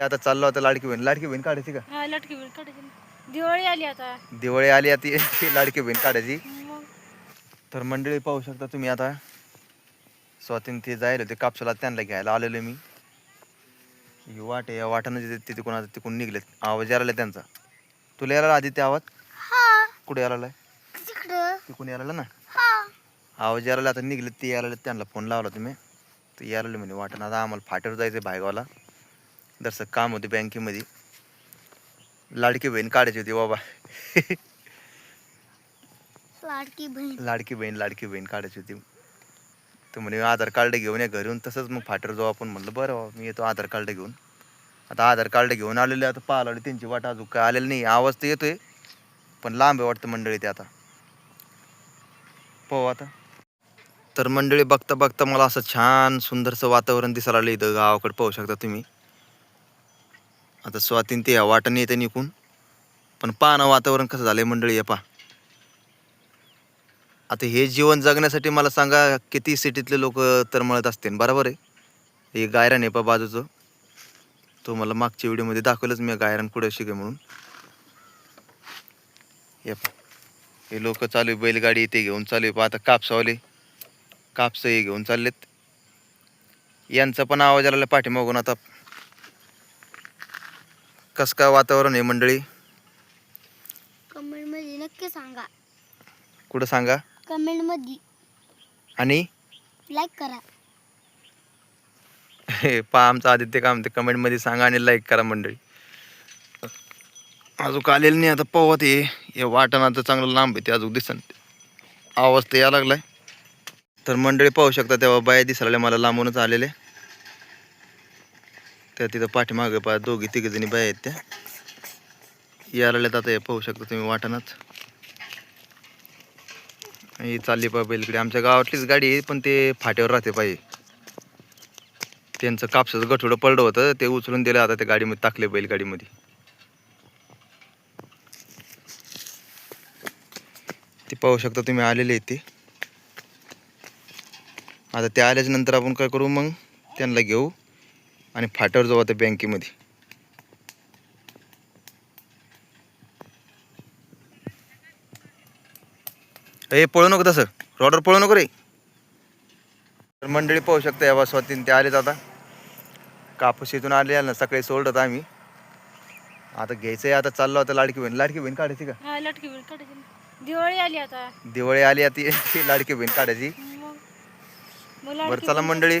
आता चाललो होता लाडकी बहीण. लाडकी बहीण काढायची का? हा लटकी बिल काढायची. ना. दिवाळी आली आता. दिवाळी आली आता ती. लाडकी बहीण काढायची. मग? तर मंडळी पाहू शकता तुम्ही आता. स्वातीन ते जायला ते कापसाला त्यांना घ्यायला आलेलो मी. ही वाट आहे या वाटानं जे ते तिकडून आता तिकडून निघलेत. आवाज यायला त्यांचा. तुला यायला आधी ते आवाज? कुठे यायला तिकडं. तिकडून यायला ना? हा. आवाज यायला आता निघलेत ते यायला त्यांना फोन लावला तुम्ही. तर यायला म्हणे वाटण आता आम्हाला फाट्यावर जायचं भायगावला दरसं काम होते बँकेमध्ये. लाडकी बहीण काढायची होती बाबा. लाडकी बहीण. लाडकी बहीण लाडकी बहीण काढायची होती. तर म्हणे आधार कार्ड घेऊन या घरी तसंच मग फाटर जाऊ आपण म्हणलं बरं बाबा मी येतो आधार कार्ड घेऊन. आता आधार कार्ड घेऊन आलेले आता पाहायला लागले त्यांची वाट अजून काय आलेली नाही. आवाज तर येतोय पण लांब आहे वाटतं मंडळी ते आता. पाहू आता. तर मंडळी बघता बघता मला असं छान सुंदरसं वातावरण दिसायला लागलं इथं. गावाकडे पाहू शकता तुम्ही. आता स्वातीन ते ह्या वाटाने येते निघून. पण पहा ना वातावरण कसं झालंय मंडळी या पा आता हे जीवन जगण्यासाठी मला सांगा किती सिटीतले लोक तरमळत असतील बरोबर आहे? हे गायरान आहे पा बाजूचं. तो मला मागच्या व्हिडिओमध्ये दाखवलंच मी गायरान कुठे शिके म्हणून. हे पहा. हे लोक चालू आहे बैलगाडी ते घेऊन चालू आहे पहा. आता कापसावाले कापसं हे घेऊन चाललेत. यांचा पण आवाज आलेला पाठीमागून आता कसं काय वातावरण आहे मंडळी? कमेंटमध्ये नक्की सांगा. कुठं सांगा? कमेंटमध्ये आणि? लाईक करा. हे पहा आमचं आदित्य काम ते कमेंटमध्ये सांगा आणि लाईक करा मंडळी. अजून आलेलं नाही आता पाहू ते हे वाटण आता चांगलं लांब आहे ते अजून दिसन. आवाज तर यायला लागलाय. तर मंडळी पाहू शकता तेव्हा बाया दिसायला मला लांबूनच आलेले. त्या तिथं पाठीमागे पा दोघी तिघी बाई बाया आहेत त्या. यायला आता हे पाहू शकता तुम्ही वाटणच ही चालली पा बैलकडे आमच्या गावातलीच गाडी आहे पण ते फाट्यावर राहते पाहिजे त्यांचं कापसाचं गठोडं पडलं होतं ते उचलून दिलं आता त्या गाडीमध्ये टाकले बैलगाडीमध्ये. ते पाहू शकता तुम्ही आलेले आहेत ते. आता ते आल्याच्यानंतर आपण काय करू मग? त्यांना घेऊ. आणि फाट्यावर जाऊ आता बँकेमध्ये. ए पळू नको तसं. रॉडर पळू नको रे. तर मंडळी पाहू शकता या स्वातीन ते आलेत आता. कापूस इथून आले ना सकाळी सोडत आम्ही. आता घ्यायचंय आता चाललो आता लाडकी बहीण. लाडकी बहीण काढायची का? हा. दिवाळी आली आता. दिवाळी आली आता लाडकी बहीण काढायची. बरं चला मंडळी.